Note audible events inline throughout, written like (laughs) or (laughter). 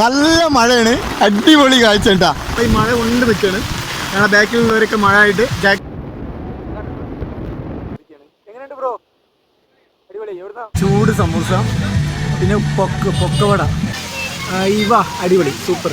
നല്ല മഴയാണ്. അടിപൊളി കാഴ്ച ഉണ്ടാ ഈ മഴ കൊണ്ട് നിൽക്കാണ്. ഞങ്ങളെ ബാക്കിലുള്ളവരൊക്കെ മഴ ആയിട്ട് ചൂട് സമൂസ പിന്നെ പൊക്ക പൊക്കവട. ഇവ അടിപൊളി. സൂപ്പർ.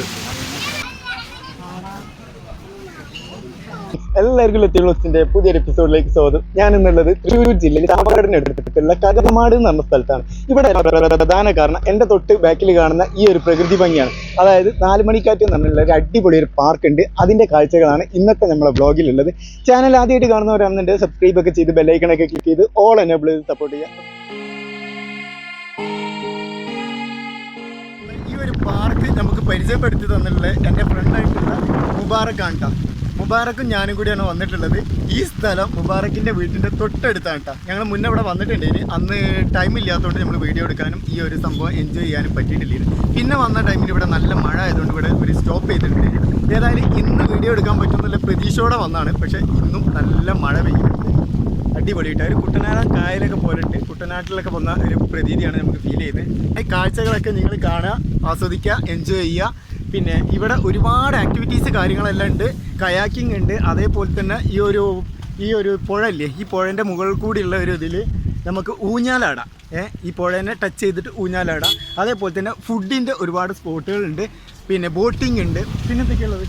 എല്ലാവർക്കും ലത്തിയുള്ളതിന്റെ പുതിയൊരു എപ്പിസോഡിലേക്ക് സ്വാഗതം. ഞാൻ ഇന്നുള്ളത് തൃശ്ശൂർ ജില്ലയിൽ ചാമക്കാടിനടുത്തുള്ള കകമാട് എന്ന് പറഞ്ഞ സ്ഥലത്താണ്. ഇവിടെ പ്രധാന കാരണം എന്റെ തൊട്ട് ബാക്കിൽ കാണുന്ന ഈ ഒരു പ്രകൃതി ഭംഗിയാണ്. അതായത് നാല് മണിക്കാറ്റ് എന്ന് പറഞ്ഞുള്ള ഒരു അടിപൊളി ഒരു പാർക്ക് ഉണ്ട്. അതിന്റെ കാഴ്ചകളാണ് ഇന്നത്തെ നമ്മളെ ബ്ലോഗിലുള്ളത് ചാനൽ ആദ്യമായിട്ട് കാണുന്നവരാണെന്നുണ്ടെങ്കിൽ സബ്സ്ക്രൈബ് ഒക്കെ ചെയ്ത് ബെല്ലൈക്കണൊക്കെ ക്ലിക്ക് ചെയ്ത് ഓൾ എനേബിൾ ചെയ്ത് സപ്പോർട്ട് ചെയ്യുക. ഒരു പാർക്ക് നമുക്ക് പരിചയപ്പെടുത്തി തന്നിട്ടുള്ള എന്റെ ഫ്രണ്ടായിട്ടുള്ള മുബാറക് ആണ് ട്ടോ. മുബാറക്കും ഞാനും കൂടിയാണ് വന്നിട്ടുള്ളത്. ഈ സ്ഥലം മുബാറക്കിന്റെ വീട്ടിന്റെ തൊട്ടടുത്താണ് കേട്ടോ ഞങ്ങൾ മുന്നേ ഇവിടെ വന്നിട്ടുണ്ടായിരുന്നു. അന്ന് ടൈം ഇല്ലാത്തതുകൊണ്ട് നമ്മൾ വീഡിയോ എടുക്കാനും ഈ ഒരു സംഭവം എൻജോയ് ചെയ്യാനും പറ്റിയിട്ടില്ലായിരുന്നു പിന്നെ വന്ന ടൈമിൽ ഇവിടെ നല്ല മഴ ആയതുകൊണ്ട് ഇവിടെ ഒരു സ്റ്റോപ്പ് ചെയ്തിട്ടുണ്ട് ഏതായാലും ഇന്ന് വീഡിയോ എടുക്കാൻ പറ്റുന്നില്ല പ്രതീക്ഷയോടെ വന്നാണ്. പക്ഷേ ഇന്നും നല്ല മഴ പെയ്യുന്നുണ്ട്. അടിപൊളിയായിട്ട്. ഒരു കുട്ടനാടൻ കായലൊക്കെ പോലിട്ട് കുട്ടനാട്ടിലൊക്കെ വന്ന ഒരു പ്രതീതിയാണ് നമുക്ക് ഫീൽ ചെയ്യുന്നത് ഈ കാഴ്ചകളൊക്കെ നിങ്ങൾ കാണുക ആസ്വദിക്കുക എൻജോയ് ചെയ്യുക. പിന്നെ ഇവിടെ ഒരുപാട് ആക്ടിവിറ്റീസ് കാര്യങ്ങളെല്ലാം ഉണ്ട്. കയാക്കിംഗ് ഉണ്ട്. അതേപോലെ തന്നെ ഈ ഒരു ഈ ഒരു പുഴ ഇല്ലേ? ഈ പുഴന്റെ മുകളിൽ കൂടിയുള്ള ഒരു ഇതിൽ നമുക്ക് ഊഞ്ഞാലാടാം. ഏ ഈ പുഴേനെ ടച്ച് ചെയ്തിട്ട് ഊഞ്ഞാലാടാം. അതേപോലെ തന്നെ ഫുഡിന്റെ ഒരുപാട് സ്പോട്ടുകളുണ്ട് പിന്നെ ബോട്ടിംഗ് ഉണ്ട്. പിന്നെ എന്തൊക്കെയുള്ളത്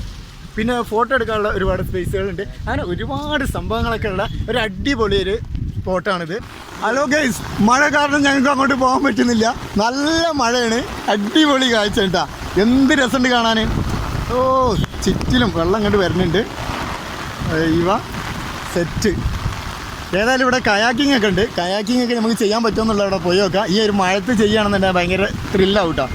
പിന്നെ ഫോട്ടോ എടുക്കാനുള്ള ഒരുപാട് സ്പേസുകളുണ്ട്. അങ്ങനെ ഒരുപാട് സംഭവങ്ങളൊക്കെ ഉള്ള ഒരു അടിപൊളി ഒരു സ്പോട്ടാണിത്. ഹലോ ഗൈസ് മഴ കാരണം ഞങ്ങൾക്ക് അങ്ങോട്ട് പോകാൻ പറ്റുന്നില്ല. നല്ല മഴയാണ്. അടിപൊളി കാഴ്ച കേട്ടാ. എന്ത് രസമുണ്ട് കാണാൻ? ഓ ചുറ്റിലും വെള്ളം അങ്ങോട്ട് വരുന്നുണ്ട്. ഇവ സെറ്റ് ഏതായാലും ഇവിടെ കയാക്കിംഗ് ഒക്കെ ഉണ്ട്. കയാക്കിംഗ് ഒക്കെ നമുക്ക് ചെയ്യാൻ പറ്റുമെന്നുള്ള ഇവിടെ പോയി നോക്കാം. ഈ ഒരു മഴത്ത് ചെയ്യുകയാണെന്നുണ്ടെങ്കിൽ ഭയങ്കര ത്രില്ലാവും കേട്ടോ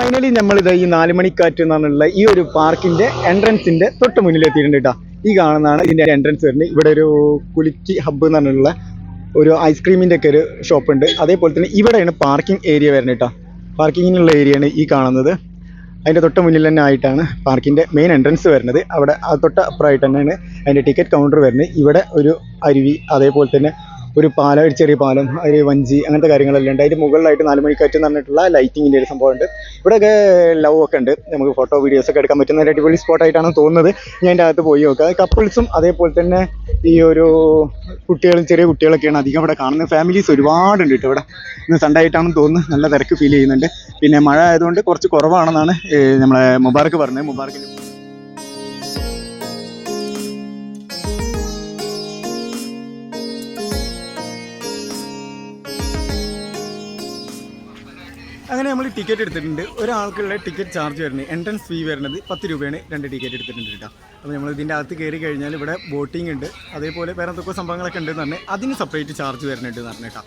അങ്ങനെ നമ്മൾ നമ്മളിത് ഈ നാല് മണിക്കാറ്റ് എന്നുള്ള ഈ ഒരു പാർക്കിന്റെ എൻട്രൻസിന്റെ തൊട്ട് മുന്നിൽ എത്തിയിട്ടുണ്ട് കേട്ടോ ഈ കാണുന്നതാണ് ഇതിന്റെ എൻട്രൻസ് വരുന്നത്. ഇവിടെ ഒരു കുലിക്കി ഹബ്ബ് എന്ന് പറഞ്ഞുള്ള ഒരു ഐസ്ക്രീമിന്റെ ഒക്കെ ഒരു ഷോപ്പ് ഉണ്ട്. അതേപോലെ തന്നെ ഇവിടെയാണ് പാർക്കിംഗ് ഏരിയ വരുന്നത് കേട്ടോ പാർക്കിങ്ങിനുള്ള ഏരിയയാണ് ഈ കാണുന്നത്. അതിന്റെ തൊട്ട് മുന്നിൽ തന്നെ ആയിട്ടാണ് പാർക്കിന്റെ മെയിൻ എൻട്രൻസ് വരുന്നത്. അവിടെ തൊട്ട് അപ്പുറമായിട്ട് തന്നെയാണ് അതിന്റെ ടിക്കറ്റ് കൗണ്ടർ വരുന്നത്. ഇവിടെ ഒരു അരുവി അതേപോലെ തന്നെ ഒരു പാലം ഒരു ചെറിയ പാലം ഒരു വഞ്ചി അങ്ങനത്തെ കാര്യങ്ങളെല്ലാം ഉണ്ട്. അതിന്റെ മുകളിലായിട്ട് നാല് മണിക്കാറ്റ് എന്ന് പറഞ്ഞിട്ടുള്ള ലൈറ്റിങ്ങിന്റെ ഒരു സംഭവമുണ്ട്. ഇവിടെയൊക്കെ ലവ് ഒക്കെ ഉണ്ട്. നമുക്ക് ഫോട്ടോ വീഡിയോസ് ഒക്കെ എടുക്കാൻ പറ്റുന്ന ഒരു അടിപൊളി സ്പോട്ടായിട്ടാണ് തോന്നുന്നത്. ഞാൻ എന്റെ അകത്ത് പോയി നോക്കുക കപ്പിൾസും അതേപോലെ തന്നെ ഈ ഒരു കുട്ടികളും ചെറിയ കുട്ടികളൊക്കെയാണ് അധികം ഇവിടെ കാണുന്നത്. ഫാമിലീസ് ഒരുപാടുണ്ട് കേട്ടോ ഇവിടെ. ഇന്ന് സൺഡേ ആയിട്ടാണെന്ന് തോന്നുന്നു. നല്ല തിരക്ക് ഫീൽ ചെയ്യുന്നുണ്ട്. പിന്നെ മഴ ആയതുകൊണ്ട് കുറച്ച് കുറവാണെന്നാണ് നമ്മളെ മുബാർക്ക് പറഞ്ഞത്. മുബാറക്കിന് നമ്മൾ ടിക്കറ്റ് എടുത്തിട്ടുണ്ട്. ഒരാൾക്കുള്ള ടിക്കറ്റ് ചാർജ് വരുന്നത് എൻട്രൻസ് ഫീ വരുന്നത് പത്ത് രൂപയാണ്. രണ്ട് ടിക്കറ്റ് എടുത്തിട്ടുണ്ട് കേട്ടോ. അപ്പോൾ നമ്മൾ ഇതിന്റെ അകത്ത് കയറി കഴിഞ്ഞാൽ ഇവിടെ ബോട്ടിംഗ് ഉണ്ട്. അതേപോലെ വേറെ എന്തൊക്കെ സംഭവങ്ങളൊക്കെ ഉണ്ടെന്ന് പറഞ്ഞാൽ അതിന് സെപ്പറേറ്റ് ചാർജ് വരുന്നുണ്ട് എന്ന് പറഞ്ഞേക്കാം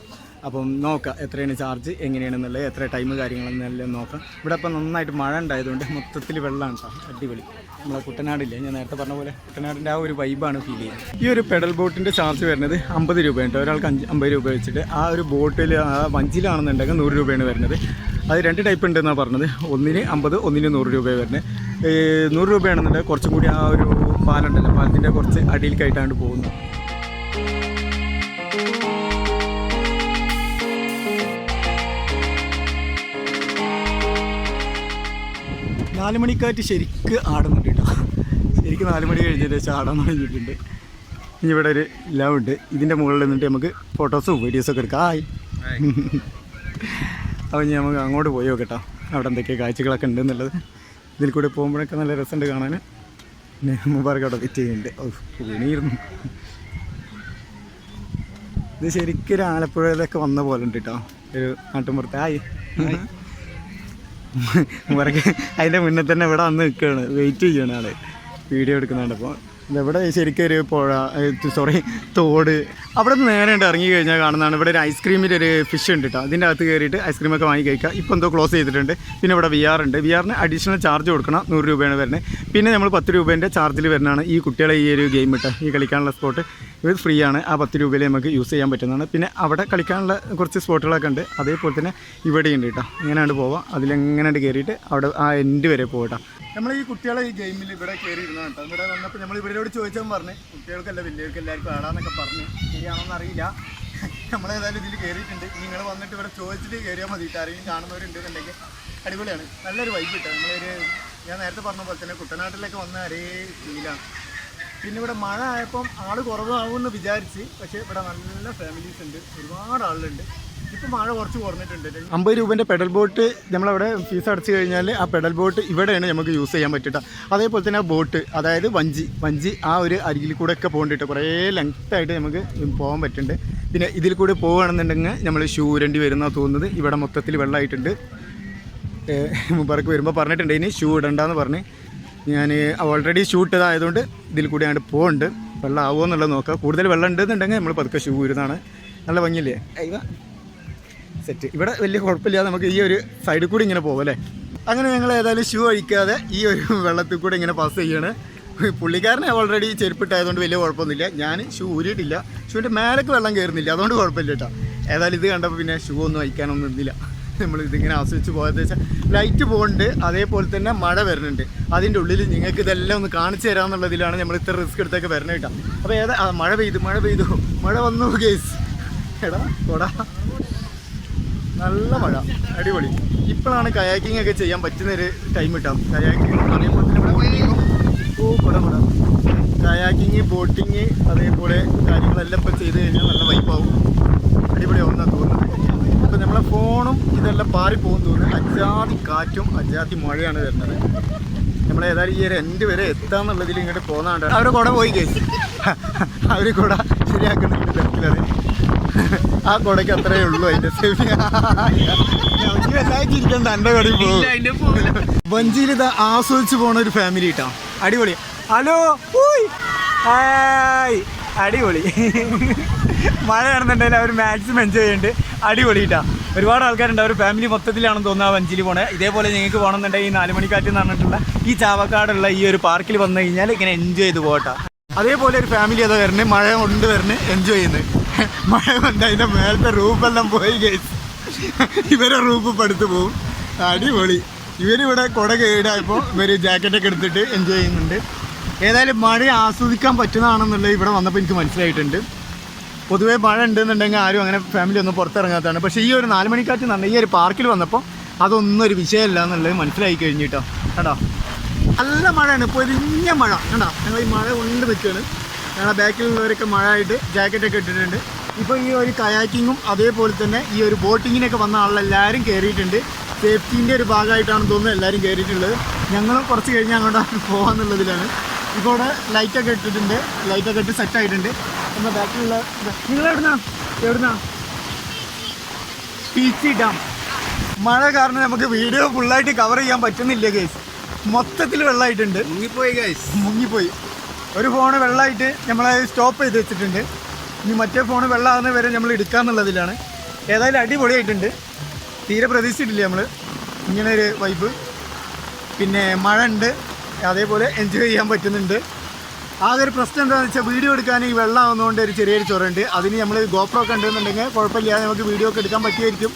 അപ്പം നോക്കാം എത്രയാണ് ചാർജ് എങ്ങനെയാണെന്നുള്ളത് എത്ര ടൈം കാര്യങ്ങളെന്നെല്ലാം നോക്കാം. ഇവിടെ ഇപ്പം നന്നായിട്ട് മഴ ഉണ്ടായതുകൊണ്ട് മൊത്തത്തിൽ വെള്ളമാണ് കേട്ടോ. അടിപൊളി. നമ്മളെ കുട്ടനാടില്ലേ? ഞാൻ നേരത്തെ പറഞ്ഞ പോലെ കുട്ടനാടിന്റെ ആ ഒരു വൈബാണ് ഫീൽ ചെയ്യുന്നത്. ഈ ഒരു പെഡൽ ബോട്ടിന്റെ ചാർജ് വരുന്നത് അമ്പത് രൂപയുണ്ട് ഒരാൾക്ക് അഞ്ച് അമ്പത് രൂപ വെച്ചിട്ട് ആ ഒരു ബോട്ടിൽ ആ വഞ്ചിയിലാണെന്നുണ്ടെങ്കിൽ നൂറ് രൂപയാണ് വരുന്നത്. അത് രണ്ട് ടൈപ്പ് ഉണ്ട് എന്നാണ് പറഞ്ഞത്. ഒന്നിന് അമ്പത് ഒന്നിന് നൂറ് രൂപ വരുന്നത് നൂറ് രൂപയാണെന്നുണ്ടെങ്കിൽ കുറച്ചും കൂടി ആ ഒരു പാലുണ്ടല്ലോ പാലത്തിന്റെ കുറച്ച് അടിയിലേക്കായിട്ടാണ് പോകുന്നത്. നാല് മണിക്കാറ്റ് ശരിക്ക് ആടുന്നുണ്ട് കേട്ടോ. ശരിക്കും നാല് മണി കഴിഞ്ഞതിന് ശേഷം ആടാൻ തുടങ്ങിയിട്ടുണ്ട്. ഇനി ഇവിടെ ഒരു ലവ് ഉണ്ട്. ഇതിന്റെ മുകളിൽ നിന്നിട്ട് നമുക്ക് ഫോട്ടോസും വീഡിയോസൊക്കെ എടുക്കാം. ആയി (laughs) അപ്പോൾ ഇനി നമുക്ക് അങ്ങോട്ട് പോയി നോക്കട്ടോ. അവിടെ എന്തൊക്കെ കാഴ്ചകളൊക്കെ ഉണ്ട് എന്നുള്ളത് ഇതിൽ കൂടി പോകുമ്പോഴൊക്കെ നല്ല രസമുണ്ട് കാണാൻ പിന്നെ മുബാർക്ക് അവിടെ വെയിറ്റ് ചെയ്യുന്നുണ്ട്. വീണിയിരുന്നു ഇത് ശരിക്കും ഒരു ആലപ്പുഴയിലൊക്കെ വന്ന പോലെ ഉണ്ട് കേട്ടോ ഒരു നാട്ടുമ്പുറത്തെ. ആയി മുബാർക്ക് അതിന്റെ മുന്നേ തന്നെ ഇവിടെ വന്ന് നിൽക്കുകയാണ്. വെയിറ്റ് ചെയ്യണം ആൾ. വീഡിയോ എടുക്കുന്നുണ്ട് അപ്പോൾ. ഇതെവിടെ ശരിക്കും ഒരു പുഴ സോറി തോട്. അവിടെ നിന്ന് നേരെ ഇറങ്ങി കഴിഞ്ഞാൽ കാണുന്നതാണ്. ഇവിടെ ഒരു ഐസ്ക്രീമിന്റെ ഒരു ഫിഷ് ഉണ്ട് കേട്ടോ അതിന്റെ അകത്ത് കയറിയിട്ട് ഐസ്ക്രീമൊക്കെ വാങ്ങി കഴിക്കുക. ഇപ്പോൾ എന്തോ ക്ലോസ് ചെയ്തിട്ടുണ്ട്. പിന്നെ ഇവിടെ വി ആർ ഉണ്ട്. വി ആറിന് അഡീഷണൽ ചാർജ് കൊടുക്കണം. നൂറ് രൂപയാണ് വരുന്നത്. പിന്നെ നമ്മൾ പത്ത് രൂപേന്റെ ചാർജിൽ വരുന്നതാണ് ഈ കുട്ടികളെ ഈ ഒരു ഗെയിം ഇട്ട് ഈ കളിക്കാനുള്ള സ്പോട്ട് ഇത് ഫ്രീ ആണ്. ആ പത്ത് രൂപയിൽ നമുക്ക് യൂസ് ചെയ്യാൻ പറ്റുന്നതാണ്. പിന്നെ അവിടെ കളിക്കാനുള്ള കുറച്ച് സ്പോട്ടുകളൊക്കെ ഉണ്ട്. അതേപോലെ തന്നെ ഇവിടെയുണ്ട് കേട്ടോ ഇങ്ങനെയാണ് പോവാം. അതിലെങ്ങനെ കയറിയിട്ട് അവിടെ ആ എൻഡ് വരെ പോകട്ടോ നമ്മൾ ഈ കുട്ടികളെ ഈ ഗെയിമിൽ ഇവിടെ കയറി ഇരുന്ന കേട്ടോ. ഇവിടെ വന്നപ്പോൾ നമ്മൾ ഇവരോട് ചോദിച്ചാൽ പറഞ്ഞു കുട്ടികൾക്കല്ല വലിയവർക്ക് എല്ലാവർക്കും ആടാന്നൊക്കെ പറഞ്ഞു. ശരിയാണോന്ന് അറിയില്ല നമ്മളേതായാലും ഇതിൽ കയറിയിട്ടുണ്ട്. നിങ്ങൾ വന്നിട്ട് ഇവിടെ ചോദിച്ചിട്ട് കയറിയാൽ മതി. ആരെങ്കിലും കാണുന്നവരുണ്ടെന്നുണ്ടെങ്കിൽ അടിപൊളിയാണ്. നല്ലൊരു വൈബ് കിട്ടുക നമ്മളൊരു ഞാൻ നേരത്തെ പറഞ്ഞ പോലെ തന്നെ കുട്ടനാട്ടിലേക്ക് വന്ന ഒരേ ഫീലാണ് പിന്നെ ഇവിടെ മഴ ആയപ്പം ആൾ കുറവാകുമെന്ന് വിചാരിച്ച് പക്ഷേ ഇവിടെ നല്ല ഫാമിലീസ് ഉണ്ട്. ഒരുപാട് ആളുണ്ട് ഇപ്പം മഴ കുറച്ച് കുറഞ്ഞിട്ടുണ്ട്. അമ്പത് രൂപേന്റെ പെഡൽ ബോട്ട് നമ്മളവിടെ ഫീസ് അടച്ചു കഴിഞ്ഞാൽ ആ പെഡൽ ബോട്ട് ഇവിടെയാണ് നമുക്ക് യൂസ് ചെയ്യാൻ പറ്റുക അതേപോലെ തന്നെ ആ ബോട്ട് അതായത് വഞ്ചി വഞ്ചി ആ ഒരു അരികിൽ കൂടെ ഒക്കെ പോകേണ്ടിട്ട് കുറേ ലെങ്ത് ആയിട്ട് നമുക്ക് പോകാൻ പറ്റുന്നുണ്ട്. പിന്നെ ഇതിൽ കൂടെ പോകുകയാണെന്നുണ്ടെങ്കിൽ നമ്മൾ ഷൂ ഉരണ്ടി വരുന്ന തോന്നുന്നത്. ഇവിടെ മൊത്തത്തിൽ വെള്ളമായിട്ടുണ്ട്. മുമ്പറക്ക് വരുമ്പോൾ പറഞ്ഞിട്ടുണ്ട്. ഇനി ഷൂ ഇടണ്ടെന്ന് പറഞ്ഞ്. ഞാൻ ഓൾറെഡി ഷൂ ഇട്ടതായതുകൊണ്ട് ഇതിൽ കൂടി അങ്ങോട്ട് പോകുന്നുണ്ട് വെള്ളം ആവുമോ എന്നുള്ളത് നോക്കുക കൂടുതൽ വെള്ളം ഉണ്ടെന്നുണ്ടെങ്കിൽ നമ്മൾ പതുക്കെ ഷൂ ഇരുന്നാണ് നല്ല ഭംഗിയില്ലേ? അയ്യ. സെറ്റ് ഇവിടെ വലിയ കുഴപ്പമില്ലാതെ നമുക്ക് ഈ ഒരു സൈഡിൽ കൂടി ഇങ്ങനെ പോകും അല്ലേ? അങ്ങനെ ഞങ്ങൾ ഏതായാലും ഷൂ അഴിക്കാതെ ഈ ഒരു വെള്ളത്തിൽ കൂടെ ഇങ്ങനെ പാസ് ചെയ്യാണ്. പുള്ളിക്കാരനെ ഓൾറെഡി ചെരുപ്പിട്ടായതുകൊണ്ട് വലിയ കുഴപ്പമൊന്നുമില്ല. ഞാൻ ഷൂ ഊരിയിട്ടില്ല. ഷൂവിന്റെ മേലേക്ക് വെള്ളം കയറുന്നില്ല. അതുകൊണ്ട് കുഴപ്പമില്ല കേട്ടോ. ഏതായാലും ഇത് കണ്ടപ്പോൾ പിന്നെ ഷൂ ഒന്നും അഴിക്കാനൊന്നും നിന്നില്ല. നമ്മൾ ഇതിങ്ങനെ ആസ്വദിച്ച് പോയത് വെച്ചാൽ ലൈറ്റ് പോകുന്നുണ്ട് അതേപോലെ തന്നെ മഴ വരുന്നുണ്ട്. അതിന്റെ ഉള്ളിൽ നിങ്ങൾക്ക് ഇതെല്ലാം ഒന്ന് കാണിച്ചു തരാമെന്നുള്ളതിലാണ് നമ്മൾ ഇത്ര റിസ്ക് എടുത്തൊക്കെ വരണം കേട്ടോ. അപ്പോൾ ഏതാ മഴ പെയ്തു മഴ പെയ്തു. മഴ വന്നു കേസ് എടാ കൊടാ നല്ല മഴ. അടിപൊളി. ഇപ്പോഴാണ് കയാക്കിംഗ് ഒക്കെ ചെയ്യാൻ പറ്റുന്ന ഒരു ടൈം കിട്ടാം കയാക്കിംഗ് ബോട്ടിങ്ങും ഓ കയാക്കിങ് ബോട്ടിങ് അതേപോലെ കാര്യങ്ങളെല്ലാം ഇപ്പം ചെയ്ത് കഴിഞ്ഞാൽ നല്ല വൈപ്പാവും അടിപൊളിയാവുന്നതാണ് തോന്നുന്നത്. അപ്പം നമ്മളെ ഫോണും ഇതെല്ലാം പാറി പോകും തോന്നുന്നു. അജാതി കാറ്റും അജാതി മഴയാണ് വരുന്നത്. നമ്മൾ ഏതായാലും ഈ ഒരു എൻഡ് വരെ എത്താന്നുള്ളതിൽ ഇങ്ങോട്ട് പോകുന്നതാണ് അവർ കുട പോയി കേസ്. (laughs) അവർ കുട ശരിയാക്കുന്നുണ്ട് തിരക്കിലത് ആ കൊടയ്ക്ക് അത്രേ ഉള്ളൂ അതിന്റെ സേഫി ചിരിക്കണ്ട എന്റെ കടി വഞ്ചിയിൽ ഇത് ആസ്വദിച്ചു പോണ ഒരു ഫാമിലി കേട്ടോ അടിപൊളി. ഹലോ അടിപൊളി. മഴ നടന്നിട്ടുണ്ടെങ്കിൽ അവർ മാക്സിമം എൻജോയ് ചെയ്യുന്നുണ്ട് അടിപൊളി കേട്ടോ ഒരുപാട് ആൾക്കാരുണ്ട്. അവർ ഫാമിലി മൊത്തത്തിലാണെന്ന് തോന്നുന്നത് ആ വഞ്ചിയിൽ പോണേ. ഇതേപോലെ നിങ്ങൾക്ക് പോകണമെന്നുണ്ടെങ്കിൽ ഈ നാലുമണിക്കാറ്റ് എന്ന് പറഞ്ഞിട്ടുള്ള ഈ ചാവക്കാടുള്ള ഈ ഒരു പാർക്കിൽ വന്നു കഴിഞ്ഞാൽ ഇങ്ങനെ എൻജോയ് ചെയ്ത് പോകട്ടോ അതേപോലെ ഒരു ഫാമിലി അതാ വരുന്നത് മഴ കൊണ്ട് വരുന്നത് എൻജോയ് ചെയ്യുന്നത്. മഴ കൊണ്ട് അതിന്റെ മേലത്തെ റൂപ്പെല്ലാം പോയി കേസ് ഇവരെ റൂപ്പ് പടുത്തു പോവും. അടിപൊളി. ഇവരിവിടെ കുട കേടായപ്പോൾ ഇവർ ജാക്കറ്റൊക്കെ എടുത്തിട്ട് എൻജോയ് ചെയ്യുന്നുണ്ട്. ഏതായാലും മഴ ആസ്വദിക്കാൻ പറ്റുന്നതാണെന്നുള്ളത് ഇവിടെ വന്നപ്പോൾ എനിക്ക് മനസ്സിലായിട്ടുണ്ട്. പൊതുവേ മഴ ഉണ്ടെന്നുണ്ടെങ്കിൽ ആരും അങ്ങനെ ഫാമിലി ഒന്നും പുറത്തിറങ്ങാത്തതാണ്. പക്ഷേ ഈ ഒരു നാല് മണിക്കാറ്റ് നല്ല ഈ ഒരു പാർക്കിൽ വന്നപ്പോൾ അതൊന്നും ഒരു വിഷയമല്ല എന്നുള്ളത് മനസ്സിലായി കഴിഞ്ഞിട്ടോ. കേട്ടോ നല്ല മഴയാണ്. പൊരിഞ്ഞ മഴ. കേട്ടോ ഞങ്ങൾ ഈ മഴ കൊണ്ട് നിൽക്കുകയാണ്. ഞങ്ങളുടെ ബാക്കിലുള്ളവരൊക്കെ മഴ ആയിട്ട് ജാക്കറ്റൊക്കെ ഇട്ടിട്ടുണ്ട്. ഇപ്പോൾ ഈ ഒരു കയാക്കിങ്ങും അതേപോലെ തന്നെ ഈ ഒരു ബോട്ടിങ്ങിനൊക്കെ വന്ന ആളെല്ലാവരും കയറിയിട്ടുണ്ട് സേഫ്റ്റീന്റെ ഒരു ഭാഗമായിട്ടാണ് തോന്നുന്നത് എല്ലാവരും കയറിയിട്ടുള്ളത് ഞങ്ങളും കുറച്ച് കഴിഞ്ഞ് അങ്ങോട്ട് (laughs) പോകാമെന്നുള്ളതിലാണ് ഇപ്പോൾ ഇവിടെ ലൈറ്റൊക്കെ ഇട്ടിട്ടുണ്ട്. ലൈറ്റൊക്കെ ഇട്ട് സെറ്റ് ആയിട്ടുണ്ട്. നമ്മുടെ ബാക്കിലുള്ള നിങ്ങൾ എവിടുന്നാ? എവിടുന്നാ? പീച്ചി ഡാം. മഴ കാരണം നമുക്ക് വീഡിയോ ഫുള്ളായിട്ട് കവർ ചെയ്യാൻ പറ്റുന്നില്ല കേസ് മൊത്തത്തിൽ വെള്ളമായിട്ടുണ്ട്. മുങ്ങിപ്പോയി ഗൈസ് മുങ്ങിപ്പോയി. ഒരു ഫോൺ വെള്ളമായിട്ട് നമ്മൾ സ്റ്റോപ്പ് ചെയ്ത് വെച്ചിട്ടുണ്ട്. ഇനി മറ്റേ ഫോൺ വെള്ളമാകുന്ന വരെ നമ്മൾ എടുക്കാമെന്നുള്ളതിലാണ് ഏതായാലും അടിപൊളിയായിട്ടുണ്ട്. തീരെ പ്രതീക്ഷിച്ചിട്ടില്ല നമ്മൾ ഇങ്ങനെ ഒരു വൈബ് പിന്നെ മഴ ഉണ്ട് അതേപോലെ എൻജോയ് ചെയ്യാൻ പറ്റുന്നുണ്ട്. ആകെ ഒരു പ്രശ്നം എന്താണെന്ന് വെച്ചാൽ വീഡിയോ എടുക്കാൻ ഈ വെള്ളം ആവുന്നതുകൊണ്ട് ഒരു ചെറിയൊരു ചൊറുണ്ട്. അതിന് നമ്മൾ ഗോപ്രോ ഒക്കെ ഉണ്ടെന്നുണ്ടെങ്കിൽ കുഴപ്പമില്ലാതെ നമുക്ക് വീഡിയോ ഒക്കെ എടുക്കാൻ പറ്റുമായിരിക്കും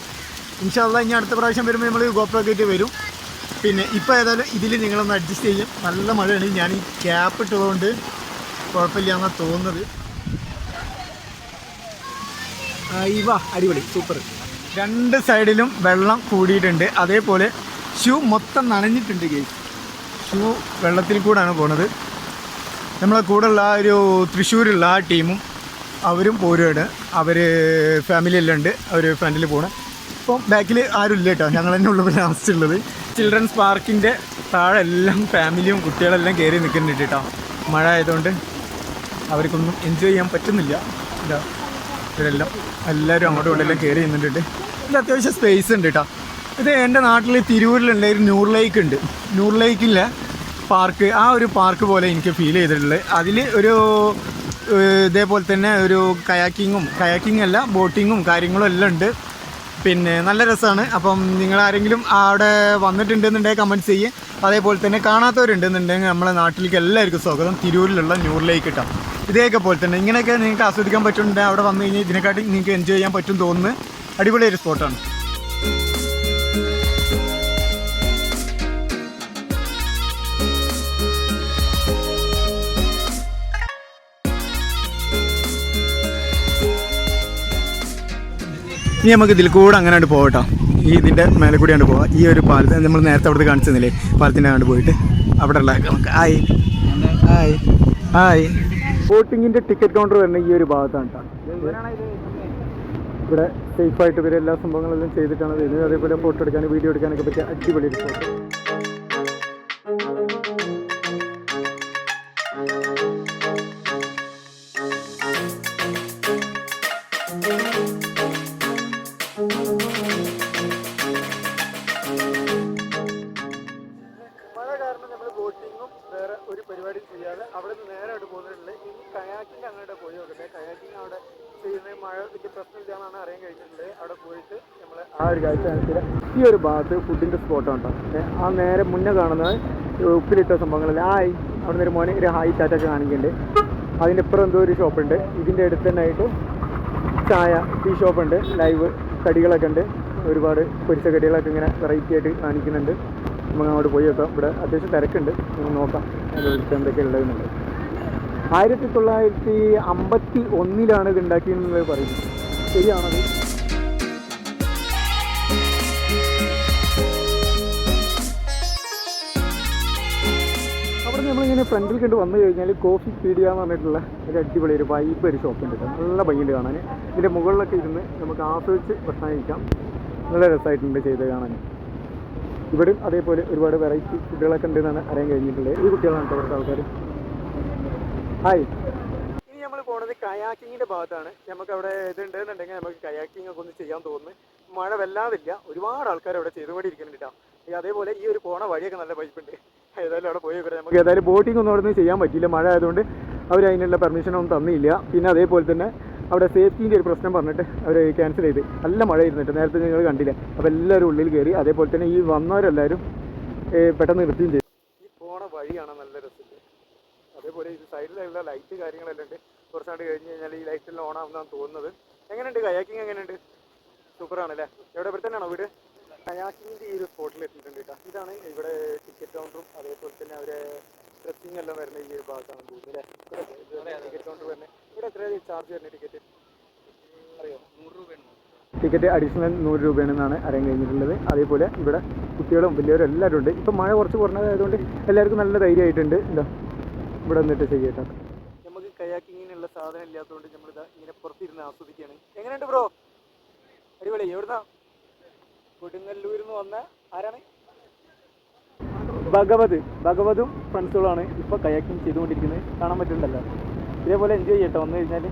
ഇൻഷാല്ല ഇനി അടുത്ത പ്രാവശ്യം വരുമ്പോൾ നമ്മൾ ഗോപ്രോ ഒക്കെ ആയിട്ട് വരും. പിന്നെ ഇപ്പോൾ ഏതായാലും ഇതിൽ നിങ്ങളൊന്ന് അഡ്ജസ്റ്റ് ചെയ്യും. നല്ല മഴയാണ്. ഞാൻ ഈ ക്യാപ്പ് ഇട്ടതുകൊണ്ട് കുഴപ്പമില്ല എന്നാണ് തോന്നുന്നത് ഇവ അടിപൊളി. സൂപ്പർ രണ്ട് സൈഡിലും വെള്ളം കൂടിയിട്ടുണ്ട്. അതേപോലെ ഷൂ മൊത്തം നനഞ്ഞിട്ടുണ്ട് ഗേസ് ഷൂ വെള്ളത്തിൽ കൂടാണ് പോണത്. നമ്മളെ കൂടെയുള്ള ആ ഒരു തൃശ്ശൂരുള്ള ആ ടീമും അവരും പോരുകയാണ് അവർ ഫാമിലി എല്ലാം ഉണ്ട്. അവർ ഫ്രണ്ടിൽ പോകണം ഇപ്പം ബാക്കിൽ ആരും ഇല്ല കേട്ടോ. ഞങ്ങൾ തന്നെ ഉള്ളവരാണ് പിന്നെ അവസ്ഥയുള്ളത് ചിൽഡ്രൻസ് പാർക്കിന്റെ താഴെ എല്ലാം ഫാമിലിയും കുട്ടികളെല്ലാം കയറി നിൽക്കുന്നുണ്ട് കേട്ടോ. മഴ ആയതുകൊണ്ട് അവർക്കൊന്നും എൻജോയ് ചെയ്യാൻ പറ്റുന്നില്ല. ഇതാ ഇവരെല്ലാം എല്ലാവരും അങ്ങോട്ടും ഇങ്ങോട്ടെല്ലാം കയറി നിന്നിട്ടുണ്ട്. ഇത് അത്യാവശ്യം സ്പേസ് ഉണ്ട് കേട്ടോ. ഇത് എന്റെ നാട്ടിൽ തിരൂരിലുണ്ട് ഒരു ന്യൂർ ലേക്ക് ഉണ്ട് ന്യൂർ ലേക്കിലെ പാർക്ക് ആ ഒരു പാർക്ക് പോലെ എനിക്ക് ഫീൽ ചെയ്തിട്ടുള്ളത്. അതിൽ ഒരു ഇതേപോലെ തന്നെ ഒരു കയാക്കിങ്ങും കയാക്കിംഗ് അല്ല ബോട്ടിങ്ങും കാര്യങ്ങളും എല്ലാം ഉണ്ട്. പിന്നെ നല്ല രസമാണ്. അപ്പം നിങ്ങൾ ആരെങ്കിലും അവിടെ വന്നിട്ടുണ്ടെന്നുണ്ടെങ്കിൽ കമന്റ്സ് ചെയ്യുക അതേപോലെ തന്നെ കാണാത്തവരുണ്ടെന്നുണ്ടെങ്കിൽ നമ്മളെ നാട്ടിലേക്ക് എല്ലാവർക്കും സ്വാഗതം. തിരൂരിലുള്ള ന്യൂറിലേക്ക് കിട്ടാം. ഇതേക്കെ പോലെ തന്നെ ഇങ്ങനെയൊക്കെ നിങ്ങൾക്ക് ആസ്വദിക്കാൻ പറ്റുന്നുണ്ടെങ്കിൽ അവിടെ വന്നു കഴിഞ്ഞാൽ ഇതിനെക്കാട്ടി നിങ്ങൾക്ക് എൻജോയ് ചെയ്യാൻ പറ്റും തോന്നുന്നു. അടിപൊളി ഒരു സ്പോട്ടാണ് ഇനി നമുക്ക് ഇതിൽ കൂടെ അങ്ങനെ അങ്ങോട്ട് പോകട്ടോ ഈ ഇതിന്റെ മേലെ കൂടി അങ്ങോട്ട് പോവാം. ഈ ഒരു പാലത്ത് നമ്മൾ നേരത്തെ അവിടുത്തെ കാണിച്ചു പാലത്തിന്റെ അങ്ങോട്ട് പോയിട്ട് അവിടെ ഉള്ള നമുക്ക് ഹായ് ഹായ് ഹായ് ബോട്ടിങ്ങിന്റെ ടിക്കറ്റ് കൗണ്ടർ വരുന്ന ഈ ഒരു ഭാഗത്താണ് ഇവിടെ സേഫായിട്ട് ഇവരെല്ലാ സംഭവങ്ങളെല്ലാം ചെയ്തിട്ടാണ് വരുന്നത്. അതേപോലെ ഫോട്ടോ എടുക്കാനും വീഡിയോ എടുക്കാനൊക്കെ പറ്റിയ അടിപൊളി സ്പോട്ട് ആ കാണിച്ചില്ല ഈ ഒരു ഭാഗത്ത് ഫുഡിന്റെ സ്പോട്ടാണ് കേട്ടോ ആ നേരെ മുന്നേ കാണുന്നത് ഉപ്പിലിട്ട സംഭവങ്ങളല്ല? ഹായ് അവിടെ നിന്ന് മോനെ ഒരു ഹായ് ചാറ്റൊക്കെ കാണിക്കുന്നുണ്ട് അതിന്റെ ഇപ്പുറം എന്തോ ഒരു ഷോപ്പുണ്ട് ഇതിന്റെ അടുത്ത് തന്നെ ആയിട്ട് ചായ ടീ ഷോപ്പുണ്ട് ലൈവ് കടികളൊക്കെ ഉണ്ട്. ഒരുപാട് പൊരിച്ച കടികളൊക്കെ ഇങ്ങനെ വെറൈറ്റി ആയിട്ട് കാണിക്കുന്നുണ്ട്. നമുക്ക് അങ്ങോട്ട് പോയി നോക്കാം. ഇവിടെ അത്യാവശ്യം തിരക്കുണ്ട്. നമുക്ക് നോക്കാം. അതിന്റെ എന്തൊക്കെ ഉള്ളതെന്നുണ്ട് ആയിരത്തി തൊള്ളായിരത്തി അമ്പത്തി ഒന്നിലാണ് ഇത് ഉണ്ടാക്കിയെന്നുള്ളത് പറയുന്നത്. ശരിയാണത് അവിടെ നമ്മളിങ്ങനെ ഫ്രണ്ടിൽ കണ്ട് വന്നു കഴിഞ്ഞാൽ കോഫി പീഡിയ എന്ന് പറഞ്ഞിട്ടുള്ള ഒരു അടിപൊളി ഒരു വൈബ് ഒരു ഷോപ്പ് ഉണ്ട് കേട്ടോ. നല്ല ഭംഗിയുണ്ട് കാണാൻ ഇതിന്റെ മുകളിലൊക്കെ ഇരുന്ന് നമുക്ക് ആസ്വദിച്ച് ഭക്ഷണം കഴിക്കാം നല്ല രസമായിട്ടുണ്ട് ചെയ്ത് കാണാൻ. ഇവിടെ അതേപോലെ ഒരുപാട് വെറൈറ്റി ഫുഡുകളൊക്കെ ഉണ്ടെന്നാണ് അറിയാൻ കഴിഞ്ഞിട്ടുള്ളത്. ഈ കുട്ടികളാണ് കേട്ടോ ഇവിടുത്തെ ആൾക്കാർ ഹായ് ഇനി നമ്മൾ പോണത് കയാക്കിങ്ങിന്റെ ഭാഗത്താണ്. നമുക്ക് അവിടെ ഇതുണ്ടെന്നുണ്ടെങ്കിൽ നമുക്ക് കയാക്കിംഗ് ഒക്കെ ഒന്ന് ചെയ്യാൻ തോന്നുന്നു. മഴ വല്ലാതില്ല. ഒരുപാട് ആൾക്കാർ അവിടെ ചെയ്തുകൊണ്ടിരിക്കുന്നുണ്ട് കേട്ടോ. അതേപോലെ ഈ ഒരു പോണ വഴിയൊക്കെ നല്ല പൈപ്പുണ്ട്. ഏതായാലും അവിടെ പോയി. നമുക്ക് ഏതായാലും ബോട്ടിംഗ് ഒന്നും അവിടെ നിന്ന് ചെയ്യാൻ പറ്റില്ല മഴ ആയതുകൊണ്ട് അവർ അതിനുള്ള പെർമിഷൻ ഒന്നും തന്നില്ല. പിന്നെ അതേപോലെ തന്നെ അവിടെ സേഫ്റ്റീന്റെ ഒരു പ്രശ്നം പറഞ്ഞിട്ട് അവർ ക്യാൻസൽ ചെയ്ത്. നല്ല മഴ ഇരുന്നിട്ട് നേരത്തെ നിങ്ങൾ കണ്ടില്ല? അപ്പോൾ എല്ലാവരും ഉള്ളിൽ കയറി അതേപോലെ തന്നെ ഈ വന്നവരെല്ലാവരും പെട്ടെന്ന് നിർത്തുകയും ചെയ്തു. ഈ പോണ വഴിയാണ് നല്ല രസം അതേപോലെ ഈ സൈഡിലുള്ള ലൈറ്റ് കാര്യങ്ങളെല്ലാം ഉണ്ട്. കുറച്ചാണ്ട് കഴിഞ്ഞ് കഴിഞ്ഞാൽ ഈ ലൈറ്റെല്ലാം എല്ലാം ഓണാവുന്നതാണ് തോന്നുന്നത്. എങ്ങനെയുണ്ട്? കയാക്കിങ് എങ്ങനെയുണ്ട്? സൂപ്പറാണല്ലേ എവിടെ ഇവിടെ തന്നെയാണോ വീട്? കയാക്കിങ്ങിന്റെ ഈ ഒരു സ്പോട്ടിൽ എത്തിയിട്ടുണ്ട് കേട്ടോ. ഇതാണ് ഇവിടെ ടിക്കറ്റ് കൗണ്ടറും അതേപോലെ തന്നെ അവരെ സ്ട്രെച്ചിങ് എല്ലാം വരുന്ന ഈ ഒരു ഭാഗത്താണ് തോന്നുന്നത് അല്ലേ? ടിക്കറ്റ് കൗണ്ടർ വരുന്നത്. ഇവിടെ എത്രയാണ് ചാർജ് വരുന്നത് ടിക്കറ്റ് അറിയോ? നൂറ് രൂപയാണ് ടിക്കറ്റ് അഡീഷണൽ നൂറ് രൂപയാണെന്നാണ് അറിയാൻ കഴിഞ്ഞിട്ടുള്ളത്. അതേപോലെ ഇവിടെ കുട്ടികളും വലിയവരും എല്ലാവരും ഉണ്ട്. ഇപ്പം മഴ കുറച്ച് കുറഞ്ഞതായതുകൊണ്ട് എല്ലാവർക്കും നല്ല ധൈര്യമായിട്ടുണ്ട്. എന്താ ഇവിടെ വന്നിട്ട് ചെയ്യട്ടോ നമുക്ക് കയാക്കിങ്ങിനുള്ള സാധനം ഇല്ലാത്തതുകൊണ്ട് നമ്മളിതാ ഇങ്ങനെ പുറത്തിരുന്ന് ആസ്വദിക്കുകയാണ്. എങ്ങനെയുണ്ട് ബ്രോ അടിപൊളി. എവിടുന്നാ? കൊടുങ്ങല്ലൂരിൽ നിന്ന് വന്ന ആരാണ്? ഭഗവത്. ഭഗവതും ഫ്രണ്ട്സുകളാണ് ഇപ്പോൾ കയാക്കിങ് ചെയ്തുകൊണ്ടിരിക്കുന്നത്. കാണാൻ പറ്റുന്നുണ്ടല്ലോ. ഇതേപോലെ എൻജോയ് ചെയ്യട്ടെ വന്നു കഴിഞ്ഞാൽ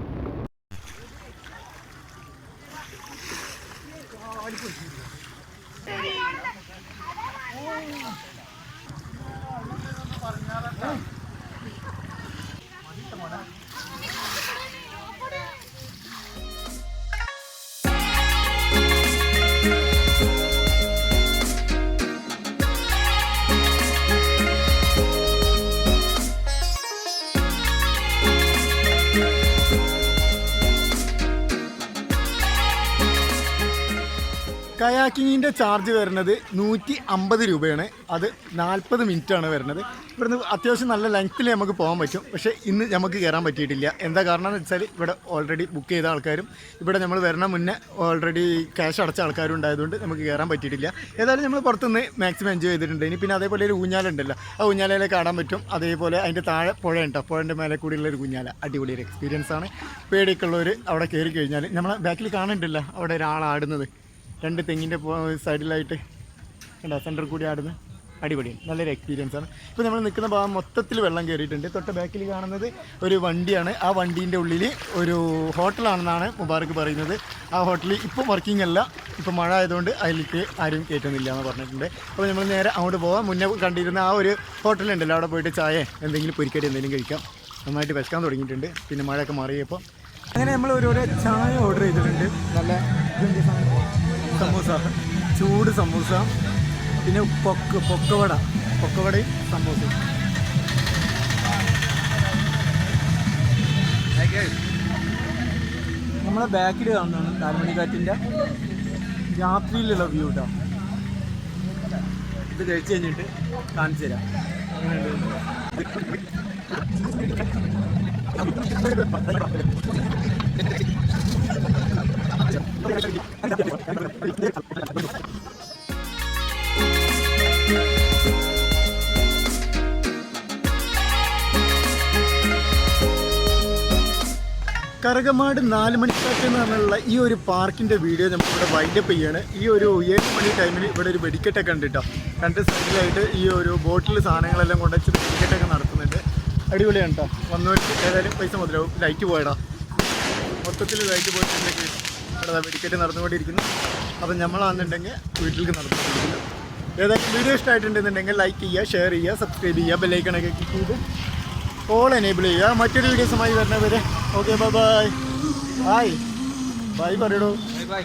കയാക്കിങ്ങിന്റെ ചാർജ് വരുന്നത് നൂറ്റി അമ്പത് രൂപയാണ്. അത് നാൽപ്പത് ആണ് വരുന്നത്. ഇവിടുന്ന് അത്യാവശ്യം നല്ല ലെങ്ത്തിൽ നമുക്ക് പോകാൻ പറ്റും. പക്ഷേ ഇന്ന് നമുക്ക് കയറാൻ പറ്റിയിട്ടില്ല. എന്താ കാരണം എന്ന് വെച്ചാൽ ഇവിടെ ഓൾറെഡി ബുക്ക് ചെയ്ത ആൾക്കാരും ഇവിടെ നമ്മൾ വരണ മുന്നേ ഓൾറെഡി ക്യാഷ് അടച്ച ആൾക്കാരും ഉണ്ടായതുകൊണ്ട് നമുക്ക് കയറാൻ പറ്റിയിട്ടില്ല. ഏതായാലും നമ്മൾ പുറത്തുനിന്ന് മാക്സിമം എൻജോയ് ചെയ്തിട്ടുണ്ട്. ഇനി പിന്നെ അതേപോലെ ഒരു ഊഞ്ഞാലുണ്ടല്ലോ ആ ഊഞ്ഞാലയിലേക്ക് ആടാൻ പറ്റും. അതേപോലെ അതിന്റെ താഴെ പുഴ ഉണ്ടോ? പുഴന്റെ മേലെ കൂടിയുള്ള ഒരു ഊഞ്ഞാല. അടിപൊളി ഒരു എക്സ്പീരിയൻസ് ആണ്. പേടിയൊക്കെ ഉള്ളവർ അവിടെ കയറി കഴിഞ്ഞാൽ നമ്മളെ ബാക്കിൽ കാണുന്നുണ്ടല്ലോ അവിടെ ഒരാൾ ആടുന്നത് രണ്ട് തെങ്ങിന്റെ സൈഡിലായിട്ട് കണ്ടോ സെന്റർ കൂടി ആടുന്ന അടിപൊളി. നല്ലൊരു എക്സ്പീരിയൻസ് ആണ്. ഇപ്പോൾ നമ്മൾ നിൽക്കുന്ന ഭാഗം മൊത്തത്തിൽ വെള്ളം കയറിയിട്ടുണ്ട്. തൊട്ട് ബാക്കിൽ കാണുന്നത് ഒരു വണ്ടിയാണ്. ആ വണ്ടീന്റെ ഉള്ളിൽ ഒരു ഹോട്ടലാണെന്നാണ് മുബാറക്ക് പറയുന്നത്. ആ ഹോട്ടലിൽ ഇപ്പോൾ വർക്കിംഗ് അല്ല. ഇപ്പോൾ മഴ ആയതുകൊണ്ട് അതിലേക്ക് ആരും കയറ്റുന്നില്ല എന്ന് പറഞ്ഞിട്ടുണ്ട്. അപ്പോൾ നമ്മൾ നേരെ അങ്ങോട്ട് പോകാം മുന്നേ കണ്ടിരുന്ന ആ ഒരു ഹോട്ടലുണ്ടല്ലോ. അവിടെ പോയിട്ട് ചായ എന്തെങ്കിലും പൊരിക്കടി എന്തെങ്കിലും കഴിക്കാം. നന്നായിട്ട് വിശക്കാൻ തുടങ്ങിയിട്ടുണ്ട്. പിന്നെ മഴയൊക്കെ മാറിയപ്പോൾ അങ്ങനെ നമ്മൾ ഓരോരോ ചായ ഓർഡർ ചെയ്തിട്ടുണ്ട്. നല്ല? സമൂസ. ചൂട് സമൂസ. പിന്നെ പൊക്ക് പൊക്കവട. പൊക്കവടയും സമൂസയും. നമ്മളെ ബാക്കിൽ കാണുന്നതാണ് നാലുമണിക്കാറ്റിന്റെ രാത്രിയിലുള്ള വ്യൂ കേട്ടോ ഇത് കഴിച്ച് കഴിഞ്ഞിട്ട് കാണിച്ചു തരാം. കറകമാട് നാല് മണിക്കാറ്റ് എന്ന് പറഞ്ഞുള്ള ഈ ഒരു പാർക്കിന്റെ വീഡിയോ നമ്മളിവിടെ വൈൻഡപ്പ് ചെയ്യാണ്. ഈ ഒരു ഏഴ് മണി ടൈമിൽ ഇവിടെ ഒരു വെടിക്കെട്ടൊക്കെ ഉണ്ട് കേട്ടോ രണ്ട് സൈഡിലായിട്ട് ഈ ഒരു ബോട്ടിൽ സാധനങ്ങളെല്ലാം കൊണ്ടുവച്ചിട്ട് വെടിക്കെട്ടൊക്കെ നടത്തുന്നുണ്ട്. അടിപൊളിയാണ് കേട്ടോ വന്നവർക്ക് ഏതായാലും പൈസ മുതലാവും. ലൈറ്റ് പോയടാ. മൊത്തത്തിൽ ലൈറ്റ് പോയിട്ടുണ്ടെങ്കിൽ ഇവിടെ വെടിക്കെട്ട് നടന്നുകൊണ്ടിരിക്കുന്നു. അപ്പം നമ്മളാണെന്നുണ്ടെങ്കിൽ വീട്ടിലേക്ക് നടന്നുകൊണ്ടിരിക്കുന്നു. ഏതായാലും വീഡിയോ ഇഷ്ടമായിട്ടുണ്ടെന്നുണ്ടെങ്കിൽ ലൈക്ക് ചെയ്യുക ഷെയർ ചെയ്യുക സബ്സ്ക്രൈബ് ചെയ്യുക ബെല്ലൈക്കണൊക്കെ ക്ലിക്ക് ചെയ്ത് ഓൾ എനേബിൾ ചെയ്യുക. മറ്റൊരു വീഡിയോസുമായി വരുന്നവരെ okay bye bye bye bye പറയടോ. Bye bye